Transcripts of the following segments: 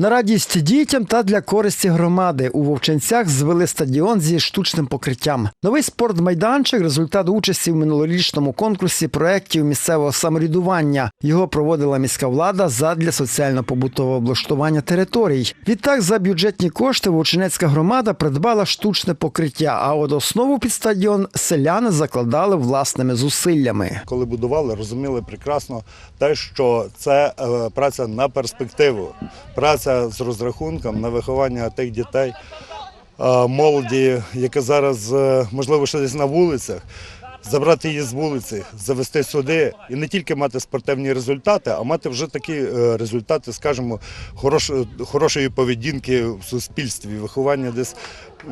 На радість дітям та для користі громади у Вовчанцях звели стадіон зі штучним покриттям. Новий спортмайданчик результат участі в минулорічному конкурсі проєктів місцевого самоврядування. Його проводила міська влада задля соціально-побутового облаштування територій. Відтак, за бюджетні кошти Вовчинецька громада придбала штучне покриття. А от основу під стадіон селяни закладали власними зусиллями. коли будували, розуміли прекрасно те, що це е, праця на перспективу, праця з розрахунком на виховання тих дітей, е, молоді, яка зараз, е, можливо, ще десь на вулицях. Забрати її з вулиці, завести сюди і не тільки мати спортивні результати, а мати вже такі е, результати, скажімо, хорошої поведінки в суспільстві, виховання десь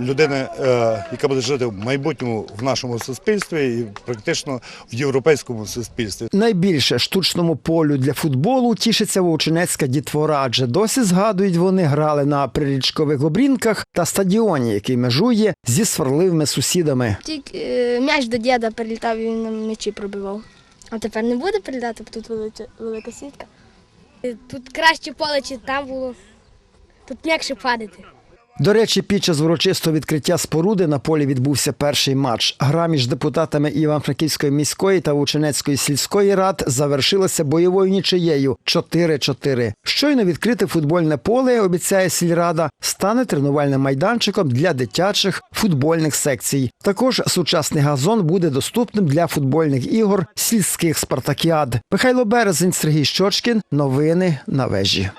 людини, е, яка буде жити в майбутньому в нашому суспільстві і практично в європейському суспільстві. Найбільше штучному полю для футболу тішиться вовчинецька дітвора, адже досі згадують, вони грали на прирічкових обрінках та стадіоні, який межує зі сварливими сусідами. Тільки е, м'яч до діда прилітав, і він на м'ячі пробивав. А тепер не буде прилітати, бо тут велика, велика сітка. Тут краще поле, чи там було. Тут м'якше падати. До речі, під час урочистого відкриття споруди на полі відбувся перший матч. Гра між депутатами Івано-Франківської міської та Вовчинецької сільської рад завершилася бойовою нічиєю 4-4. Щойно відкрите футбольне поле, обіцяє сільрада, стане тренувальним майданчиком для дитячих футбольних секцій. Також сучасний газон буде доступним для футбольних ігор сільських спартакіад. Михайло Березень, Сергій Щочкін. Новини на вежі.